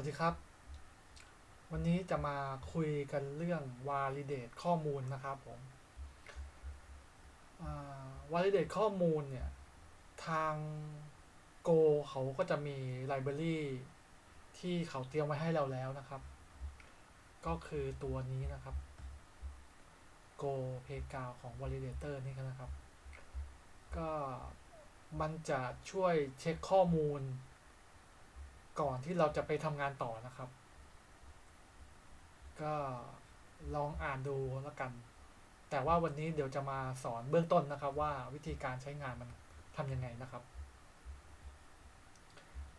วัสดีครับ วันนี้จะมาคุยกันเรื่อง validate ข้อมูลนะครับผม validate ข้อมูลเนี่ย ทาง Go เขาก็จะมี library ที่เขาเตรียมไว้ให้เราแล้วนะครับ ก็คือตัวนี้นะครับ Go Playground ของ validator นี่นะครับ ก็มันจะช่วยเช็คข้อมูล ก่อนที่เราจะไปทำงานต่อนะครับ ก็ลองอ่านดูแล้วกัน แต่ว่าวันนี้เดี๋ยวจะมาสอนเบื้องต้นนะครับ ว่าวิธีการใช้งานมันทำยังไงนะครับ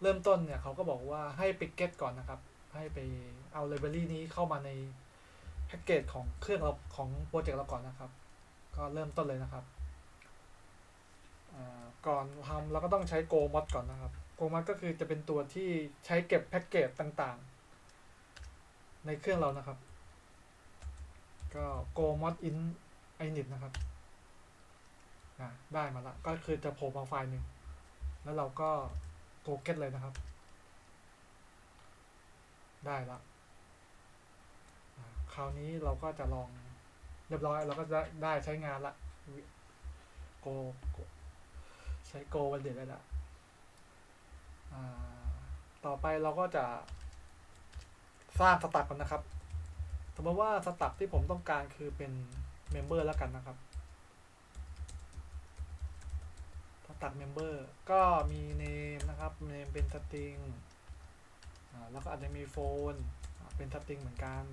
เริ่มต้นเนี่ยเขาก็บอกว่าให้ไปเก็ตก่อนนะครับ ให้ไปเอาไลบรารีนี้เข้ามาในแพ็กเกจของเครื่องเราของโปรเจกต์เราก่อนนะครับ ก็เริ่มต้นเลยนะครับก่อนทำเราก็ต้องใช้ Go Mod ก่อนนะครับ Go Mod ก็คือจะเป็นตัวที่ใช้เก็บแพ็กเกจต่างๆ ในเครื่องเรานะครับ ก็ Go Mod in init นะครับได้มาละก็คือจะโผล่มาไฟล์หนึ่ง แล้วเราก็ Go get เลยนะครับ ได้ละคราวนี้เราก็จะลองเรียบร้อยเราก็จะได้ใช้งานละ Go Go ใช้ Go วันเด็ดได้ละ ต่อไปเราก็จะสร้างสตับกันนะครับ สมมติว่าสตับที่ผมต้องการคือเป็นเมมเบอร์แล้วกันนะครับสตับเมมเบอร์ก็มี name นะครับ name เป็นสตริงแล้วก็อาจจะมีโฟนเป็นสตริงเหมือนกัน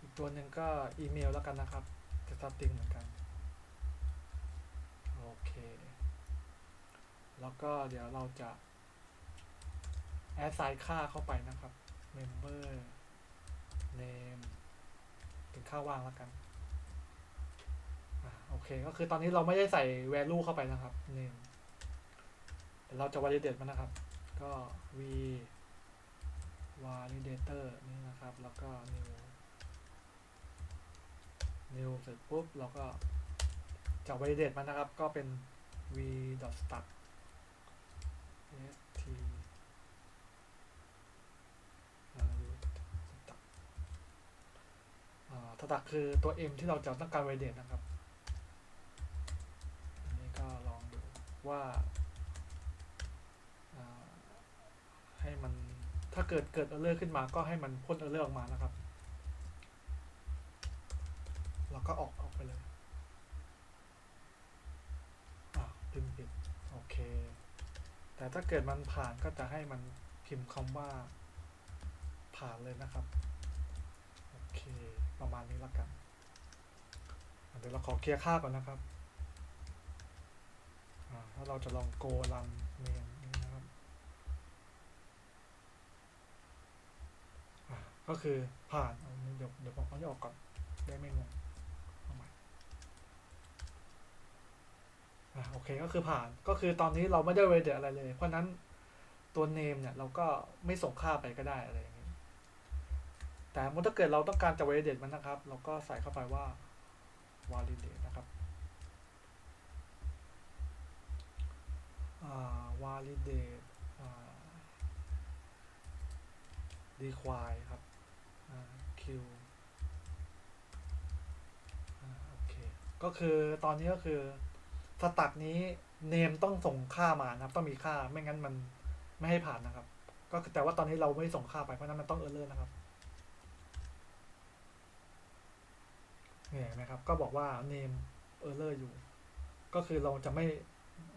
อีกตัวหนึ่งก็อีเมลแล้วกันนะครับเป็นสตริงเหมือนกัน โอเค แล้วก็เดี๋ยวเราจะแอดไซน์ค่าเข้าไปนะครับ member name เป็นค่าว่างแล้วกันอโอเค ก็คือตอนนี้เราไม่ได้ใส่ value เข้าไปนะครับ name เดี๋ยวเราจะ validate มันนะครับ ก็ v validator นี่นะครับ แล้วก็ new new เสร็จปุ๊บ เราก็จะ validate มันนะครับ ก็เป็น v start st สตักคือตัว m ที่เราจะต้องการ validate นะครับ อันนี้ก็ลองดูว่าให้มันถ้าเกิดเกิด error ขึ้นมาก็ให้มันพ่น error ออกมานะครับ แล้วก็ออกออกไปเลยอ่าพิมพ์ผิดโอเค แต่ถ้าเกิดมันผ่านก็จะให้มันพิมพ์คำว่าผ่านเลยนะครับ โอเค ประมาณนี้แล้วกัน เดี๋ยวเราขอเคลียร์ค่าก่อนนะครับถ้าเราจะลอง go run main นี่นะครับก็คือผ่านเดี๋ยวเดี๋ยวผมเอาจะออกก่อนได้ไม่งงเอาใหม่ อ่าโอเคก็คือผ่านก็คือตอนนี้เราไม่ได้เวเดอะไรเลย เพราะนั้นตัว name เนี่ยเราก็ไม่ส่งค่าไปก็ได้อะไรอย่างนี้ แต่เมื่อถ้าเกิดเราต้องการจะ validate มันนะครับ เราก็ใส่เข้าไปว่า validate นะครับอ่า validate อ่า require ครับอ่า q โอเค ก็คือตอนนี้ก็คือ สตักนี้ name ต้องส่งค่ามานะครับ ต้องมีค่าไม่งั้นมันไม่ให้ผ่านนะครับ ก็คือแต่ว่าตอนนี้เราไม่ได้ส่งค่าไปเพราะนั้นมันต้อง error นะครับเนี่ยเห็นไหมครับ ก็บอกว่า name error อยู่ ก็คือเราจะไม่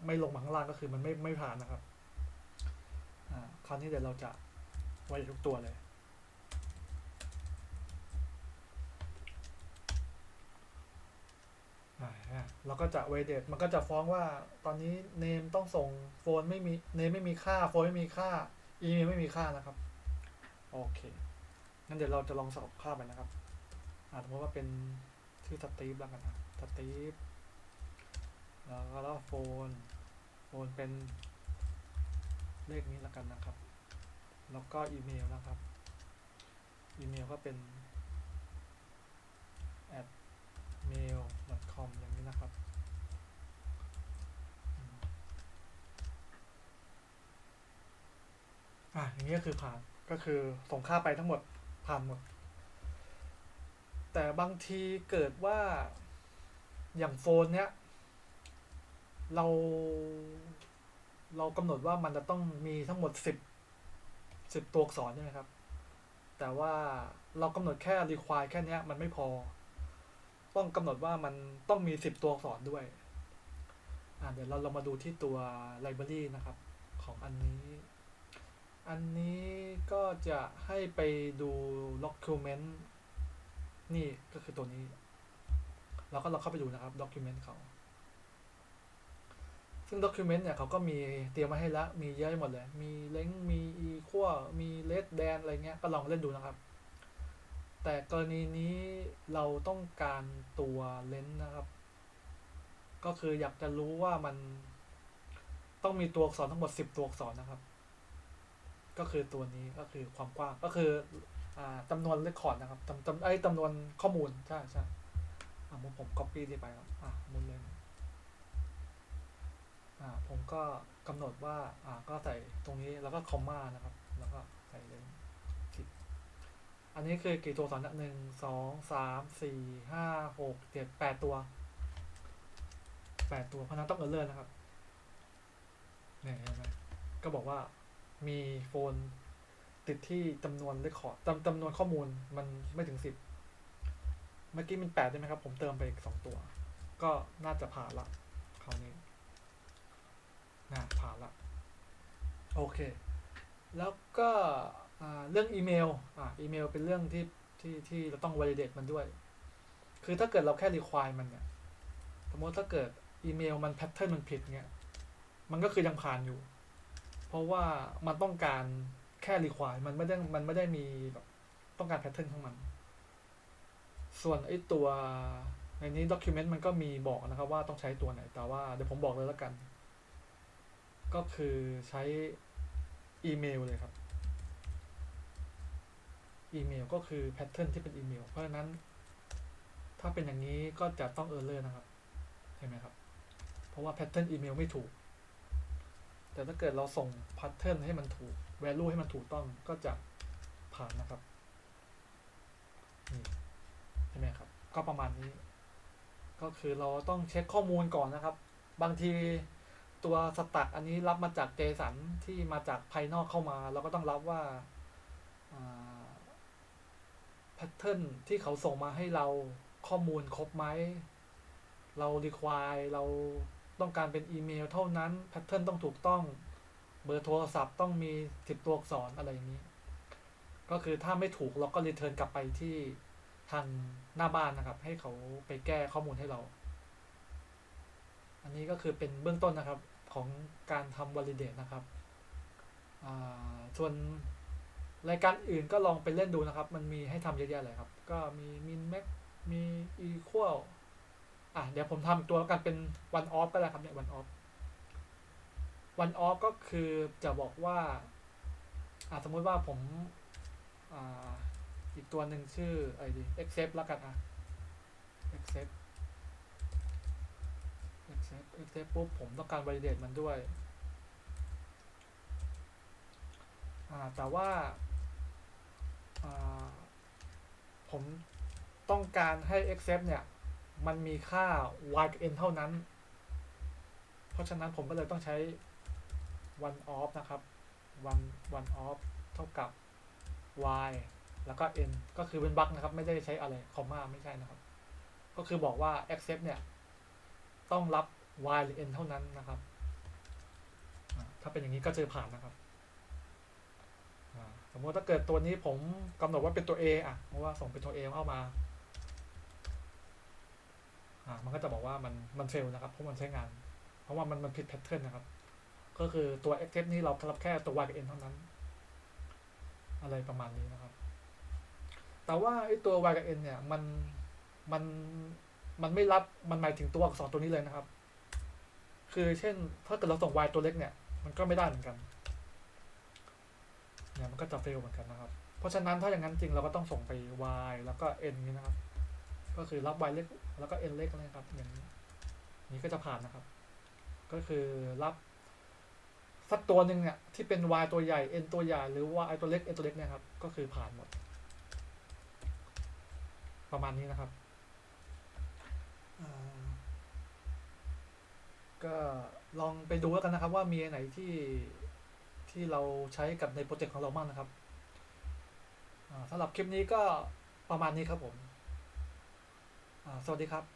ไม่ลงมาข้างล่างก็คือมันไม่ไม่ผ่านนะครับ อ่า คราวนี้เดี๋ยวเราจะไว้ทุกตัวเลย อ่าฮะเราก็จะ validate มันก็จะฟ้องว่าตอนนี้ name ต้องส่งโฟนไม่มี name ไม่มีค่าโฟนไม่มีค่าอีเมลไม่มีค่านะครับ โอเคงั้นเดี๋ยวเราจะลองสอบค่าไปนะครับอาสมมติว่าเป็นชื่อสตีฟแล้วกันนะสตีฟแล้วก็แล้วโฟนโฟนเป็นเลขนี้แล้วกันนะครับ แล้วก็อีเมลนะครับอีเมลก็เป็น at mail com อย่าง นี้นะครับ อะอย่างนี้ก็คือผ่านก็คือส่งค่าไปทั้งหมดผ่านหมด แต่บางทีเกิดว่าอย่างโฟนเนี้ยเรา เรากำหนดว่ามันจะต้องมีทั้งหมดสิบสิบตัวอักษรใช่ไหมครับ แต่ว่าเรากำหนดแค่ require แค่เนี้ยมันไม่พอ ต้องกำหนดว่ามันต้องมีสิบตัวอักษรด้วย อ่าเดี๋ยวเราเรามาดูที่ตัว library นะครับของอันนี้ อันนี้ก็จะให้ไปดู document นี่ก็คือตัวนี้ เราก็เราเข้าไปดูนะครับ document เขาซึ่ง document เนี่ยเขาก็มีเตรียมมาให้แล้วมีเยอะหมดเลย มี link มี equal มี less than อะไรเงี้ย ก็ลองเล่นดูนะครับ แต่กรณีนี้เราต้องการตัว length นะครับ ก็คืออยากจะรู้ว่ามันต้องมีตัวอักษรทั้งหมด 10 ตัวอักษรนะครับ ก็คือตัวนี้ก็คือความกว้างก็คืออ่าจำนวนเรคคอร์ดนะครับจำจำไอ้จำนวนข้อมูลใช่ใช่อ่าผมผม copy ที่ไปครับอ่ามูลเลนอ่าผมก็กำหนดว่าอ่าก็ใส่ตรงนี้แล้วก็คอมมานะครับ แล้วก็ใส่เลย อันนี้คือกี่ตัวอักษรนหนึ่งสองสามสี่ห้าหกเจ็ดแปดตัวแปดตัวเพราะนั้นต้องเออร์เลอร์นะครับเนี่ยเห็นไหมก็บอกว่ามีโฟนติดที่จำนวนเรคคอร์ดจำจำนวนข้อมูลมันไม่ถึงสิบเมื่อกี้มันแปดใช่ไหมครับ ผมเติมไปอีกสองตัว ก็น่าจะผ่านละคราวนี้น่าผ่านละ โอเค แล้วก็ เรื่องอีเมลอ่าอีเมลเป็นเรื่องที่ที่ที่เราต้อง validate มันด้วย คือถ้าเกิดเราแค่ require มันเนี่ย สมมติถ้าเกิดอีเมลมัน pattern มันผิดเนี่ย มันก็คือยังผ่านอยู่ เพราะว่ามันต้องการแค่ require มันไม่ได้มันไม่ได้มีแบบต้องการ pattern ของมัน ส่วนไอ้ตัวในนี้ document มันก็มีบอกนะครับว่าต้องใช้ตัวไหน แต่ว่าเดี๋ยวผมบอกเลยแล้วกัน ก็คือใช้อีเมลเลยครับ อีเมลก็คือ pattern ที่เป็นอีเมลเพราะฉะนั้น ถ้าเป็นอย่างนี้ก็จะต้อง error นะครับเห็นไหมครับ เพราะว่า pattern อีเมลไม่ถูก แต่ถ้าเกิดเราส่ง pattern ให้มันถูก value ให้มันถูกต้องก็จะผ่านนะครับนี่ใช่ไหมครับ ก็ประมาณนี้ ก็คือเราต้องเช็คข้อมูลก่อนนะครับ บางทีตัวสตักอันนี้รับมาจาก JSON ที่มาจากภายนอกเข้ามา เราก็ต้องรับว่าแพ ทเทิร์นที่เขาส่งมาให้เราข้อมูลครบไหม เรา require เราต้องการเป็นอีเมลเท่านั้นแพทเทิร์นต้องถูกต้อง เบอร์โทรศัพท์ต้องมีสิบตัวอักษรอะไรอย่างนี้ ก็คือถ้าไม่ถูกเราก็รีเทิร์นกลับไปที่ทางหน้าบ้านนะครับ ให้เขาไปแก้ข้อมูลให้เรา อันนี้ก็คือเป็นเบื้องต้นนะครับของการทำ validate นะครับส่วน รายการอื่นก็ลองไปเล่นดูนะครับ มันมีให้ทำเยอะแยะเลยครับ ก็มี min max มี equal อะเดี๋ยวผมทำตัวกันเป็น one off ก็ได้วครับเนี่ย one off one off ก็คือจะบอกว่าอะสมมุติว่าผมอ่าอีกตัวหนึ่งชื่ออะไรดี accept แล้วกันอะ accept accept accept ปุ๊บผมต้องการ validate มันด้วย อ่า แต่ว่า อ่า ผมต้องการให้ accept เนี่ย มันมีค่า y กับ n เท่านั้น เพราะฉะนั้นผมก็เลยต้องใช้ one of นะครับ one one of เท่ากับ y แล้วก็ n ก็คือเป็นบั๊กนะครับ ไม่ได้ใช้อะไรคอมมาไม่ใช่นะครับ ก็คือบอกว่า accept เนี่ย ต้องรับ y หรือ n เท่านั้นนะครับ ถ้าเป็นอย่างนี้ก็เจะผ่านนะครับ มมติถ้าเกิดตัวนี้ผมกำหนดว่าเป็นตัว A อะเพราะว่าส่งเป็นตัว A เข้ามาอ่ามันก็จะบอกว่ามันมันเฟลนะครับเพราะมันใช้งาน เพราะว่ามันมันผิดแพทเทิร์นนะครับ ก็คือตัว accept นี้เรารับแค่ตัว y กับ n เท่านั้น อะไรประมาณนี้นะครับ แต่ว่าไอ้ตัว y กับ n เนี่ยมันมันมันไม่รับมันหมายถึงตัวอักษรตัวนี้เลยนะครับ คือเช่นถ้าเกิดเราส่ง y ตัวเล็กเนี่ย มันก็ไม่ได้เหมือนกัน เนี่ยมันก็จะเฟลเหมือนกันนะครับ เพราะฉะนั้นถ้าอย่างนั้นจริงเราก็ต้องส่งไป y แล้วก็ n นี้นะครับ ก็คือรับ y เล็กแล้วก็ n เล็กนะครับ อย่างนี้นี้ก็จะผ่านนะครับ ก็คือรับสักตัวหนึ่งเนี่ยที่เป็น y ตัวใหญ่ n ตัวใหญ่หรือว่า i ตัวเล็ก n ตัวเล็กเนี่ยครับ ก็คือผ่านหมด ประมาณนี้นะครับอ่าก็ลองไปดูแล้วกันนะครับว่ามีอันไหนที่ ที่เราใช้กับในโปรเจกต์ของเรามากนะครับสำหรับคลิปนี้ก็ประมาณนี้ครับผม สวัสดีครับ